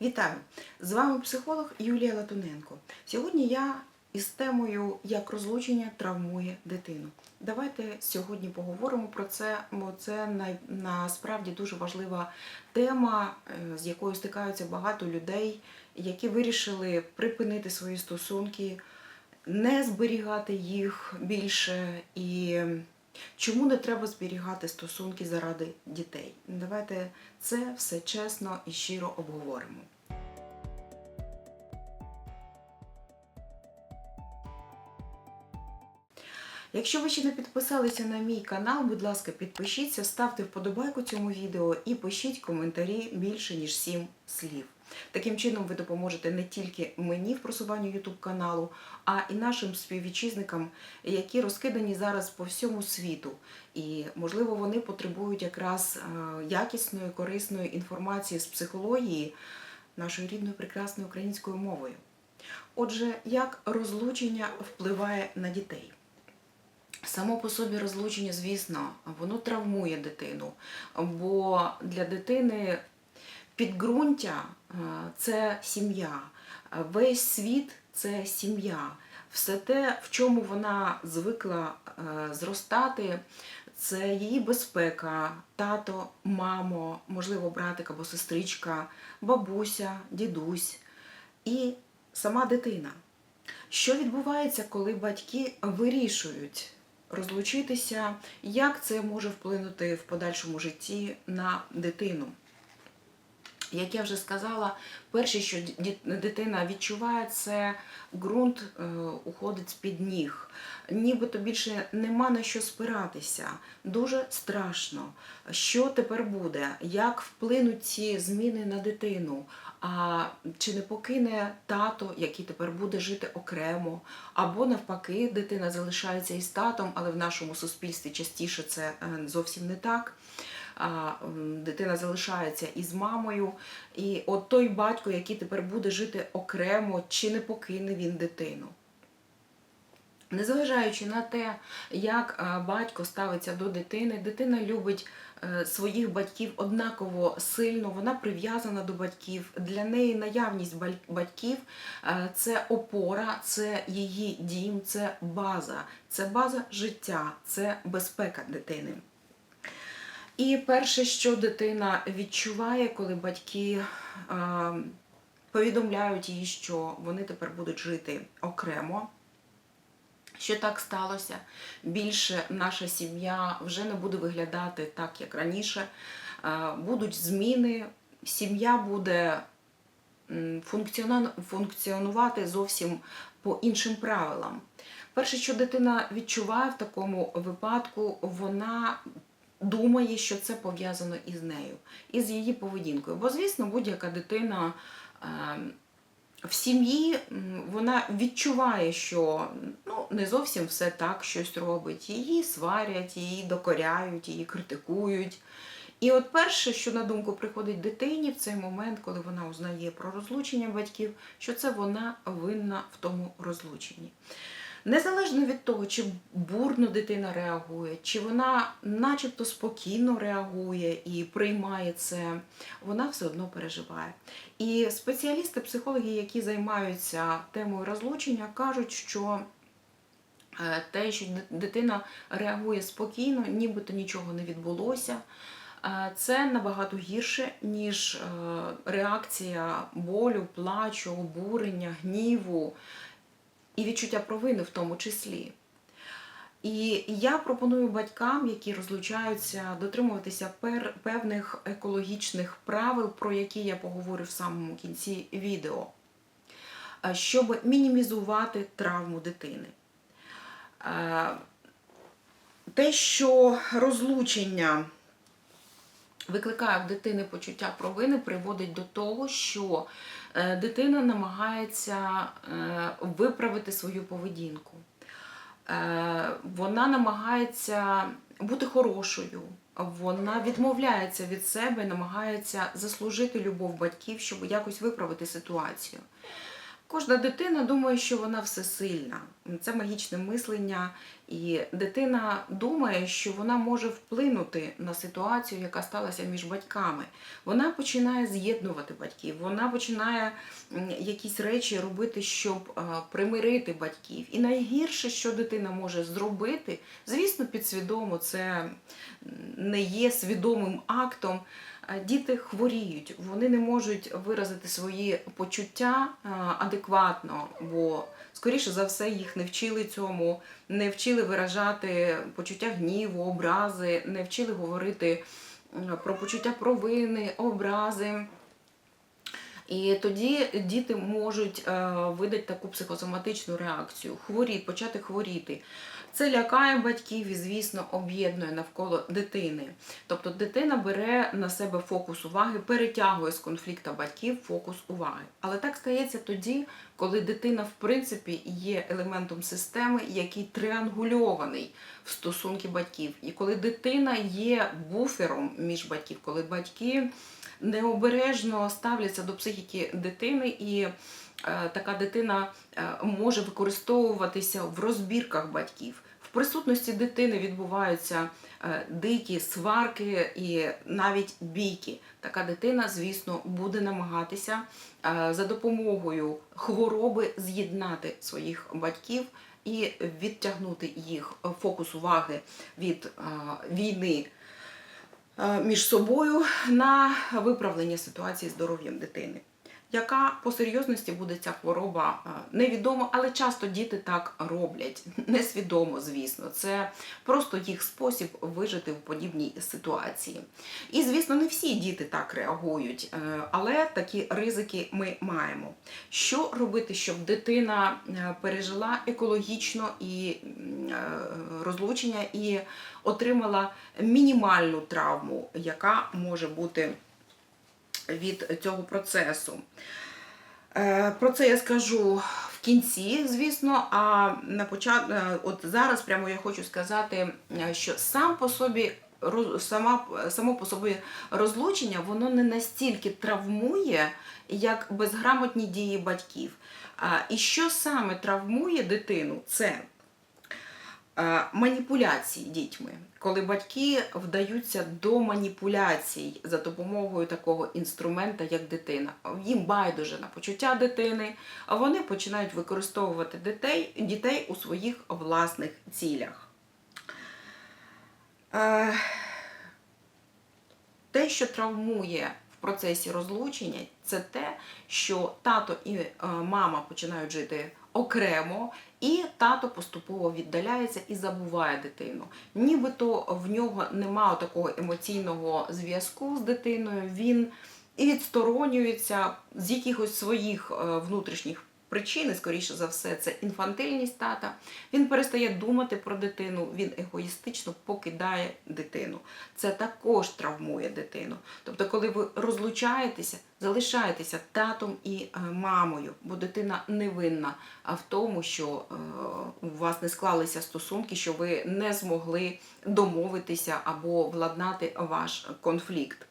Вітаю! З вами психолог Юлія Латуненко. Сьогодні я із темою Як розлучення травмує дитину. Давайте сьогодні поговоримо про це, бо це насправді дуже важлива тема, е, з якою стикаються багато людей, які вирішили припинити свої стосунки, не зберігати їх більше і чому не треба зберігати стосунки заради дітей. Давайте це все чесно і щиро обговоримо. Якщо ви ще не підписалися на мій канал, будь ласка, підпишіться, ставте вподобайку цьому відео і пишіть коментарі більше ніж 7 слів. Таким чином ви допоможете не тільки мені в просуванні YouTube каналу, а і нашим співвітчизникам, які розкидані зараз по всьому світу. І, можливо, вони потребують якраз е, якісної, корисної інформації з психології нашою рідною прекрасною українською мовою. Отже, як розлучення впливає на дітей? Само по собі розлучення, звісно, воно травмує дитину, бо для дитини підґрунтя е, це сім'я, весь світ це сім'я. Все те, в чому вона звикла е, зростати, це її безпека, тато, мамо, можливо, братик або сестричка, бабуся, дідусь і сама дитина. Що відбувається, коли батьки вирішують розлучитися, як це може вплинути в подальшому житті на дитину? Як я вже сказала, перше, що дитина відчуває, це ґрунт е, уходить з-під ніг. Нібито більше нема на що спиратися. Дуже страшно. Що тепер буде? Як вплинуть ці зміни на дитину? А чи не покине тато, який тепер буде жити окремо? Або навпаки, дитина залишається із татом, але в нашому суспільстві частіше це е, зовсім не так дитина залишається із мамою. І от той батько, який тепер буде жити окремо, чи не покине він дитину. Незважаючи на те, як батько ставиться до дитини, дитина любить е, своїх батьків однаково сильно, вона прив'язана до батьків. Для неї наявність батьків е, це опора, це її дім, це база, це база життя, це безпека дитини. І перше, що дитина відчуває, коли батьки повідомляють їй, що вони тепер будуть жити окремо, що так сталося, більше наша сім'я вже не буде виглядати так, як раніше. Будуть зміни, сім'я буде функціонувати зовсім по іншим правилам. Перше, що дитина відчуває в такому випадку, вона думає, що це пов'язано із нею, із її поведінкою. Бо, звісно, будь-яка дитина е, в сім'ї вона відчуває, що ну, не зовсім все так щось робить. Її сварять, її докоряють, її критикують. І от перше, що на думку приходить дитині в цей момент, коли вона узнає про розлучення батьків, що це вона винна в тому розлученні. Незалежно від того, чи бурно дитина реагує, чи вона начебто спокійно реагує і приймає це, вона все одно переживає. І спеціалісти, психологи, які займаються темою розлучення, кажуть, що е, те, що дитина реагує спокійно, нібито нічого не відбулося. е, Це набагато гірше, ніж е, реакція болю, плачу, обурення, гніву і відчуття провини в тому числі. І я пропоную батькам, які розлучаються, дотримуватися певних екологічних правил, про які я поговорю в самому кінці відео, е, щоб мінімізувати травму дитини. Е, Те, що розлучення викликає в дитини почуття провини, приводить до того, що дитина намагається е, виправити свою поведінку. Е, Вона намагається бути хорошою, вона відмовляється від себе, намагається заслужити любов батьків, щоб якось виправити ситуацію. Кожна дитина думає, що вона всесильна. це магічне мислення, і дитина думає, що вона може вплинути на ситуацію, яка сталася між батьками. Вона починає з'єднувати батьків, вона починає якісь речі робити, щоб примирити батьків. І найгірше, що дитина може зробити, звісно, підсвідомо це не є свідомим актом. Діти хворіють, вони не можуть виразити свої почуття е, адекватно, бо скоріше за все їх не вчили цьому, не вчили виражати почуття гніву, образи, не вчили говорити про почуття провини, образи. І тоді діти можуть е, видати таку психосоматичну реакцію, хворіти, почати хворіти. Це лякає батьків і, звісно, об'єднує навколо дитини. Тобто дитина бере на себе фокус уваги, перетягує з конфлікту батьків фокус уваги. Але так стається тоді, коли дитина, в принципі, є елементом системи, який триангульований в стосунки батьків. І коли дитина є буфером між батьків, коли батьки необережно ставляться до психіки дитини і е, така дитина е, може використовуватися в розбірках батьків. В присутності дитини відбуваються е, дикі сварки і навіть бійки. Така дитина, звісно, буде намагатися е, за допомогою хвороби з'єднати своїх батьків і відтягнути їх фокус уваги від е, війни між собою на виправлення ситуації здоров'ям дитини. Яка по серйозності буде ця хвороба е, невідомо, але часто діти так роблять. Несвідомо, звісно. Це просто їх спосіб вижити в подібній ситуації. І, звісно, не всі діти так реагують, е, але такі ризики ми маємо. Що робити, щоб дитина е, пережила екологічно і розлучення і отримала мінімальну травму, яка може бути від цього процесу. Е, Про це я скажу в кінці, звісно. А на початку, от зараз прямо я хочу сказати, е, що сам по собі сама, само по собі розлучення воно не настільки травмує, як безграмотні дії батьків. І що саме травмує дитину, це е, маніпуляції дітьми, коли батьки вдаються до маніпуляцій за допомогою такого інструмента, як дитина. Їм байдуже на почуття дитини, а вони починають використовувати дітей, дітей у своїх власних цілях. Е, Те, що травмує в процесі розлучення, це те, що тато і е, мама починають жити окремо, і тато поступово віддаляється і забуває дитину. Нібито в нього немає такого емоційного зв'язку з дитиною. Він і відсторонюється з якихось своїх е, внутрішніх причин, і, скоріше за все, це інфантильність тата. Він перестає думати про дитину, він егоїстично покидає дитину. Це також травмує дитину. Тобто, коли ви розлучаєтеся, залишаєтеся татом і е, мамою, бо дитина невинна а в тому, що е, у вас не склалися стосунки, що ви не змогли домовитися або владнати ваш конфлікт.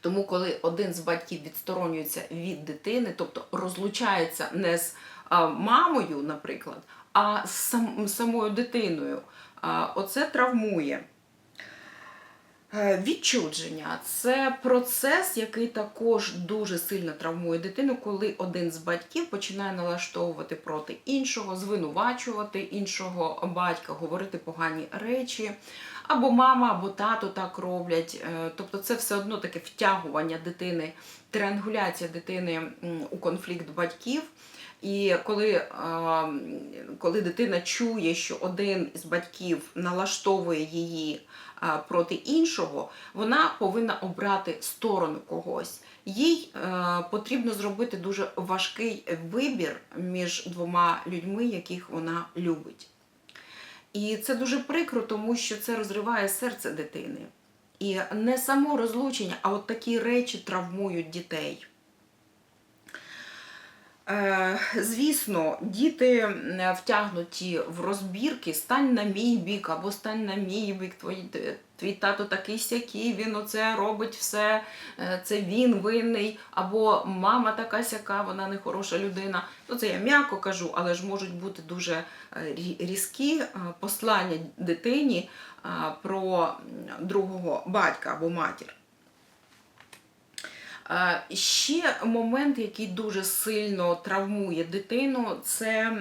Тому, коли один з батьків відсторонюється від дитини, тобто розлучається не з мамою, наприклад, а з сам, самою дитиною, оце травмує. Е, Відчудження це процес, який також дуже сильно травмує дитину, коли один з батьків починає налаштовувати проти іншого, звинувачувати іншого батька, говорити погані речі. Або мама, або тато так роблять. Е, Тобто це все одно таке втягування дитини, триангуляція дитини у конфлікт батьків. І коли, е, коли дитина чує, що один із батьків налаштовує її е, проти іншого, вона повинна обрати сторону когось. Їй потрібно зробити дуже важкий вибір між двома людьми, яких вона любить. І це дуже прикро, тому що це розриває серце дитини. І не само розлучення, а от такі речі травмують дітей. Е, Звісно, діти втягнуті в розбірки, стань на мій бік або стань на мій бік, твій, твій тато такий сякий, він оце робить все, е, це він винний, або мама така сяка, вона не хороша людина. Ну це я м'яко кажу, але ж можуть бути дуже е, різкі послання дитині про другого батька або матір. Ще момент, який дуже сильно травмує дитину, це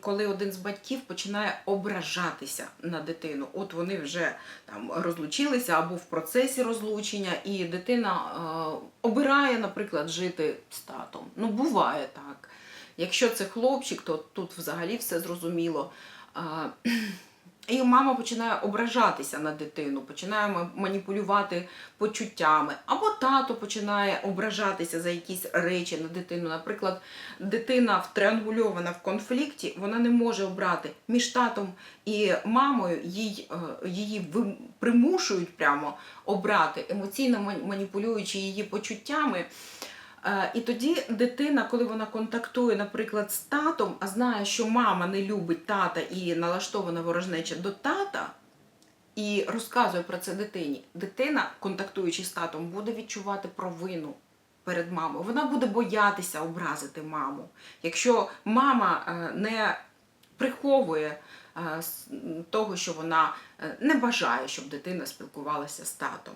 коли один з батьків починає ображатися на дитину. От вони вже там розлучилися або в процесі розлучення, і дитина обирає, наприклад, жити з татом. Ну, буває так. Якщо це хлопчик, то тут взагалі все зрозуміло. І мама починає ображатися на дитину, починає маніпулювати почуттями, або тато починає ображатися за якісь речі на дитину. Наприклад, дитина втриангульована в конфлікті, вона не може обрати між татом і мамою, їй, е, її примушують прямо обрати, емоційно ман- маніпулюючи її почуттями. Е, І тоді дитина, коли вона контактує, наприклад, з татом, а знає, що мама не любить тата і налаштована ворожнеча до тата, і розказує про це дитині, дитина, контактуючи з татом, буде відчувати провину перед мамою. Вона буде боятися образити маму. Якщо мама е, не приховує е, того, що вона не бажає, щоб дитина спілкувалася з татом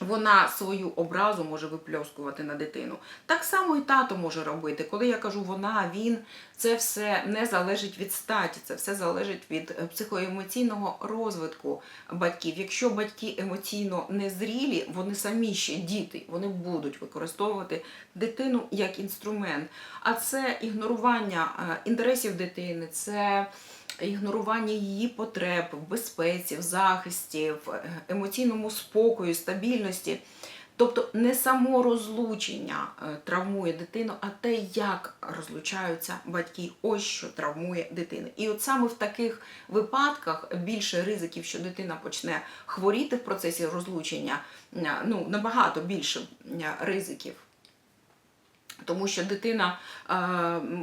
вона свою образу може випльоскувати на дитину. Так само і тато може робити. Коли я кажу вона, він, це все не залежить від статі, це все залежить від е, психоемоційного розвитку батьків. Якщо батьки емоційно незрілі, вони самі ще діти, вони будуть використовувати дитину як інструмент. А це ігнорування е, інтересів дитини, це ігнорування її потреб в безпеці, в захисті, в е, емоційному спокої, стабільності. Тобто не само розлучення е, травмує дитину, а те, як розлучаються батьки. Ось що травмує дитину. І от саме в таких випадках більше ризиків, що дитина почне хворіти в процесі розлучення, е, ну набагато більше ризиків. Тому що дитина е,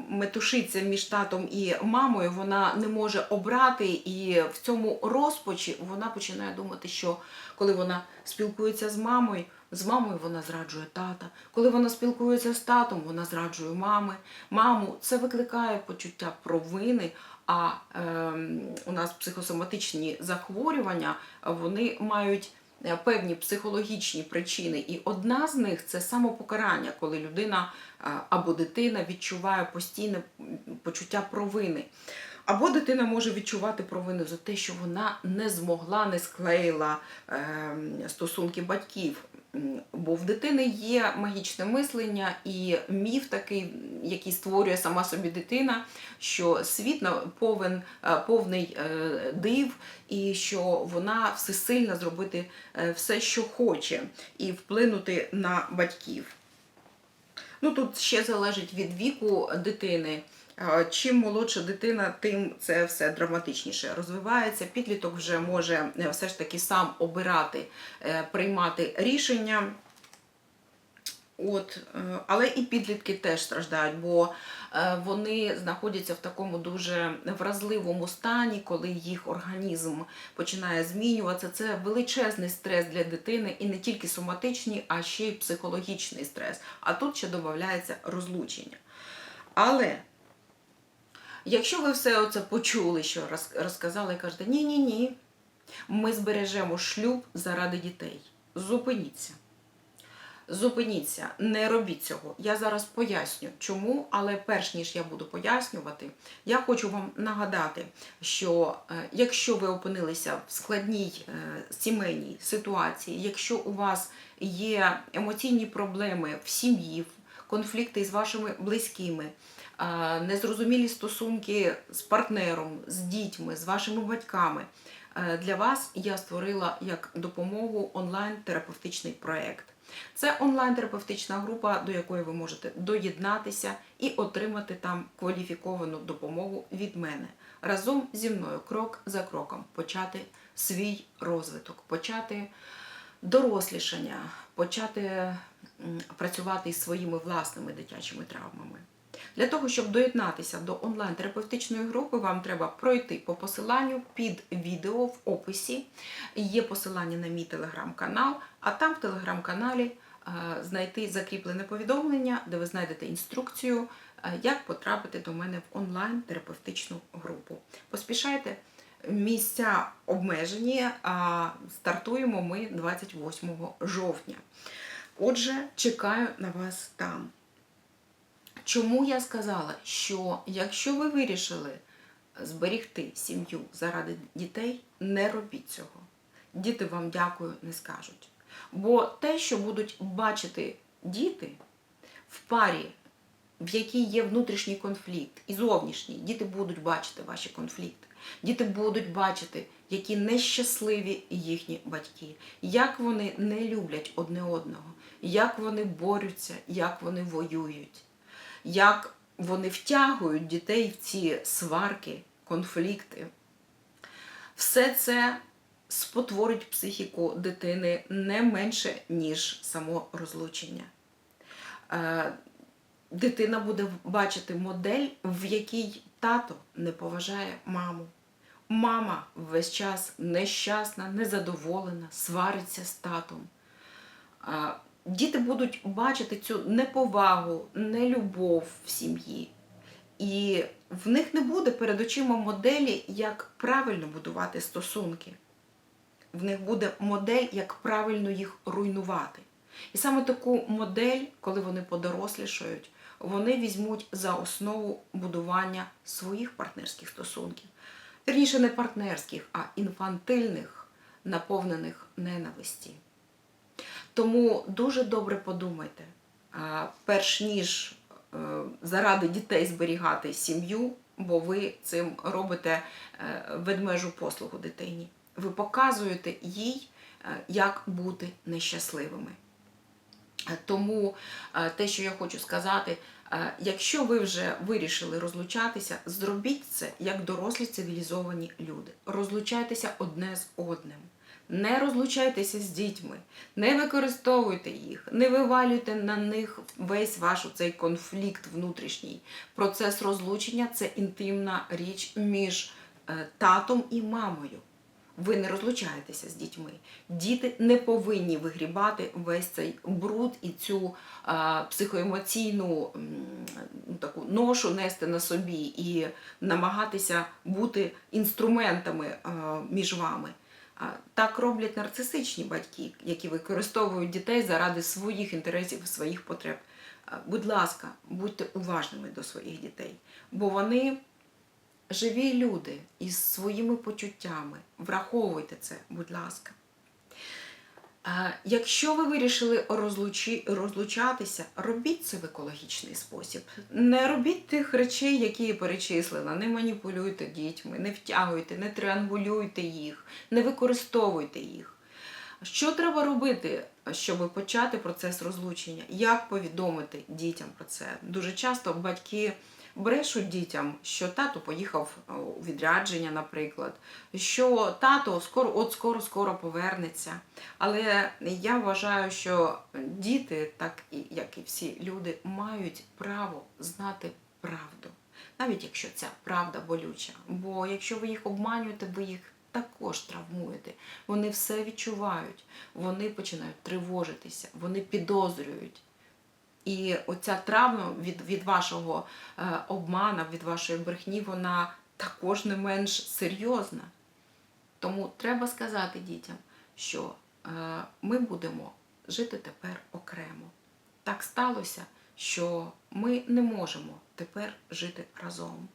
метушиться між татом і мамою, вона не може обрати, і в цьому розпачі вона починає думати, що коли вона спілкується з мамою, з мамою вона зраджує тата. Коли вона спілкується з татом, вона зраджує мами. Маму це викликає почуття провини. А е, у нас психосоматичні захворювання вони мають певні психологічні причини, і одна з них це самопокарання, коли людина е, або дитина відчуває постійне почуття провини. Або дитина може відчувати провину за те, що вона не змогла, не склеїла е, стосунки батьків. Бо в дитини є магічне мислення і міф такий, який створює сама собі дитина, що світ повен, е, повний е, див, і що вона всесильна зробити е, все, що хоче, і вплинути на батьків. Ну тут ще залежить від віку дитини. Е, Чим молодша дитина, тим це все драматичніше розвивається. Підліток вже може е, все ж таки сам обирати, е, приймати рішення. От, але і підлітки теж страждають, бо вони знаходяться в такому дуже вразливому стані, коли їх організм починає змінюватися. Це величезний стрес для дитини, і не тільки соматичний, а ще й психологічний стрес. А тут ще додається розлучення. Але якщо ви все це почули, що роз- розказали, і кажете, ні, ні, ми збережемо шлюб заради дітей. Зупиніться. Зупиніться, не робіть цього. Я зараз поясню, чому, але перш ніж я буду пояснювати, я хочу вам нагадати, що е, якщо ви опинилися в складній е, сімейній ситуації, якщо у вас є емоційні проблеми в сім'ї, конфлікти з вашими близькими, незрозумілі стосунки з партнером, з дітьми, з вашими батьками. Е, Для вас я створила як допомогу онлайн-терапевтичний проєкт. Це онлайн-терапевтична група, до якої ви можете доєднатися і отримати там кваліфіковану допомогу від мене. Разом зі мною крок за кроком почати свій розвиток, почати дорослішання, почати працювати із своїми власними дитячими травмами. Для того, щоб доєднатися до онлайн-терапевтичної групи, вам треба пройти по посиланню під відео в описі. Є посилання на мій телеграм-канал, а там в телеграм-каналі е, знайти закріплене повідомлення, де ви знайдете інструкцію, е, як потрапити до мене в онлайн-терапевтичну групу. Поспішайте, місця обмежені, а стартуємо ми 28 жовтня. Отже, чекаю на вас там. Чому я сказала, що якщо ви вирішили зберігти сім'ю заради дітей, не робіть цього. Діти вам дякую не скажуть. Бо те, що будуть бачити діти в парі, в якій є внутрішній конфлікт і зовнішній, діти будуть бачити ваші конфлікти. Діти будуть бачити, які нещасливі їхні батьки, як вони не люблять одне одного, як вони борються, як вони воюють як вони втягують дітей в ці сварки, конфлікти. Все це спотворить психіку дитини не менше, ніж само розлучення. Е, Дитина буде бачити модель, в якій тато не поважає маму. Мама весь час нещасна, незадоволена, свариться з татом. Діти будуть бачити цю неповагу, нелюбов в сім'ї. І в них не буде перед очима моделі, як правильно будувати стосунки. В них буде модель, як правильно їх руйнувати. І саме таку модель, коли вони подорослішають, вони візьмуть за основу будування своїх партнерських стосунків. Вірніше, не партнерських, а інфантильних, наповнених ненависті. Тому дуже добре подумайте, перш ніж е, заради дітей зберігати сім'ю, бо ви цим робите е, ведмежу послугу дитині. Ви показуєте їй, е, як бути нещасливими. Тому те, що я хочу сказати, якщо ви вже вирішили розлучатися, зробіть це як дорослі цивілізовані люди. Розлучайтеся одне з одним. Не розлучайтеся з дітьми, не використовуйте їх, не вивалюйте на них весь ваш цей конфлікт внутрішній. Процес розлучення це інтимна річ між е, татом і мамою. Ви не розлучаєтеся з дітьми. Діти не повинні вигрібати весь цей бруд і цю а, психоемоційну м, ну, таку ношу нести на собі і намагатися бути інструментами а, між вами. Так роблять нарцисичні батьки, які використовують дітей заради своїх інтересів своїх потреб. Будь ласка, будьте уважними до своїх дітей, бо вони живі люди із своїми почуттями. Враховуйте це, будь ласка. Якщо ви вирішили розлучі, розлучатися, робіть це в екологічний спосіб. Не робіть тих речей, які я перечислила. Не маніпулюйте дітьми, не втягуйте, не триангулюйте їх, не використовуйте їх. Що треба робити, щоб почати процес розлучення? Як повідомити дітям про це? Дуже часто батьки брешуть дітям, що тато поїхав у відрядження, наприклад, що тато скоро, от скоро, скоро повернеться. Але я вважаю, що діти, так і як і всі люди, мають право знати правду, навіть якщо ця правда болюча. Бо якщо ви їх обманюєте, ви їх також травмуєте. Вони все відчувають, вони починають тривожитися, вони підозрюють. І оця травма від, від вашого е, обмана, від вашої брехні, вона також не менш серйозна. Тому треба сказати дітям, що е, ми будемо жити тепер окремо. Так сталося, що ми не можемо тепер жити разом.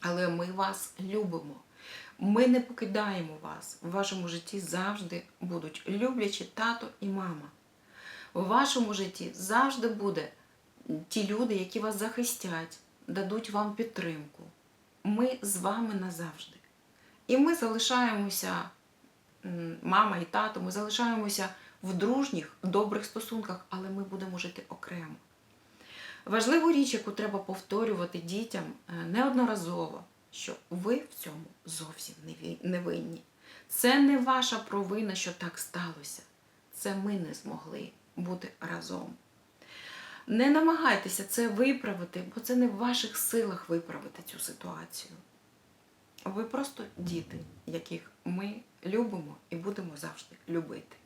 Але ми вас любимо. Ми не покидаємо вас. В вашому житті завжди будуть люблячі тато і мама. У вашому житті завжди буде ті люди, які вас захистять, дадуть вам підтримку. Ми з вами назавжди. І ми залишаємося, мама і тато, ми залишаємося в дружніх, добрих стосунках, але ми будемо жити окремо. Важливу річ, яку треба повторювати дітям е, неодноразово, що ви в цьому зовсім не винні. Це не ваша провина, що так сталося. це ми не змогли бути разом. Не намагайтеся це виправити, бо це не в ваших силах виправити цю ситуацію. Ви просто діти, яких ми любимо і будемо завжди любити.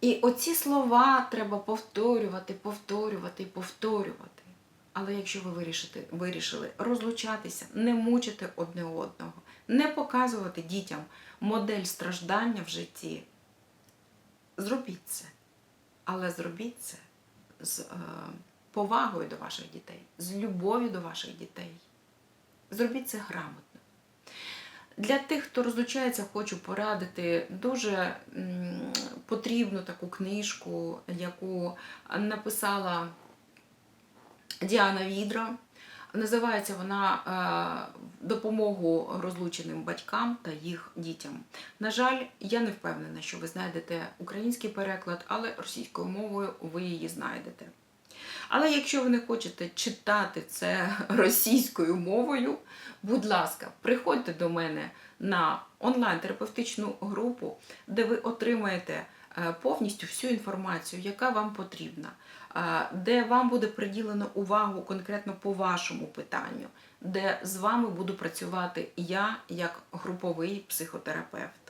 І оці слова треба повторювати, повторювати і повторювати. Але якщо ви вирішите, вирішили розлучатися, не мучити одне одного, не показувати дітям модель страждання в житті, зробіть це. Але зробіть це з е, повагою до ваших дітей, з любов'ю до ваших дітей. Зробіть це грамотно. Для тих, хто розлучається, хочу порадити дуже потрібну таку книжку, яку написала Діана Відра. Називається вона е, Допомогу розлученим батькам та їх дітям. На жаль, я не впевнена, що ви знайдете український переклад, але російською мовою ви її знайдете. Але якщо ви не хочете читати це російською мовою, будь ласка, приходьте до мене на онлайн-терапевтичну групу, де ви отримаєте повністю всю інформацію, яка вам потрібна, е, де вам буде приділено увагу конкретно по вашому питанню, де з вами буду працювати я як груповий психотерапевт.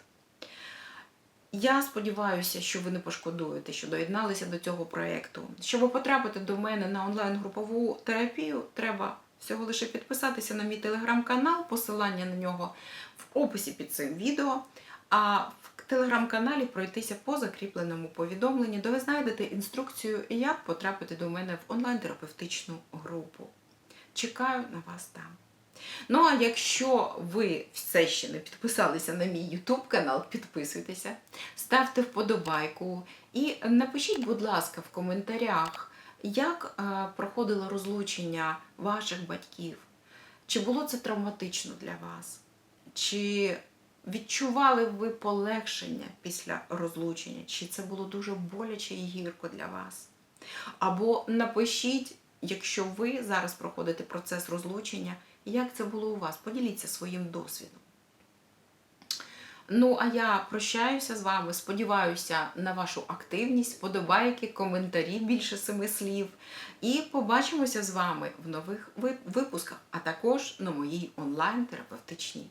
Я сподіваюся, що ви не пошкодуєте, що доєдналися до цього проєкту. Щоб потрапити до мене на онлайн-групову терапію, треба всього лише підписатися на мій телеграм-канал, посилання на нього в описі під цим відео. А в телеграм-каналі пройтися по закріпленому повідомленні, де ви знайдете інструкцію, як потрапити до мене в онлайн-терапевтичну групу. Чекаю на вас там. Ну а якщо ви все ще не підписалися на мій YouTube канал, підписуйтеся, ставте вподобайку і напишіть, будь ласка, в коментарях, як е, проходило розлучення ваших батьків. Чи було це травматично для вас? Чи відчували ви полегшення після розлучення? Чи це було дуже боляче і гірко для вас? Або напишіть, якщо ви зараз проходите процес розлучення, як це було у вас? Поділіться своїм досвідом. Ну, а я прощаюся з вами. Сподіваюся на вашу активність, подобайки, коментарі більше семи слів. І побачимося з вами в нових випусках, а також на моїй онлайн-терапевтичній.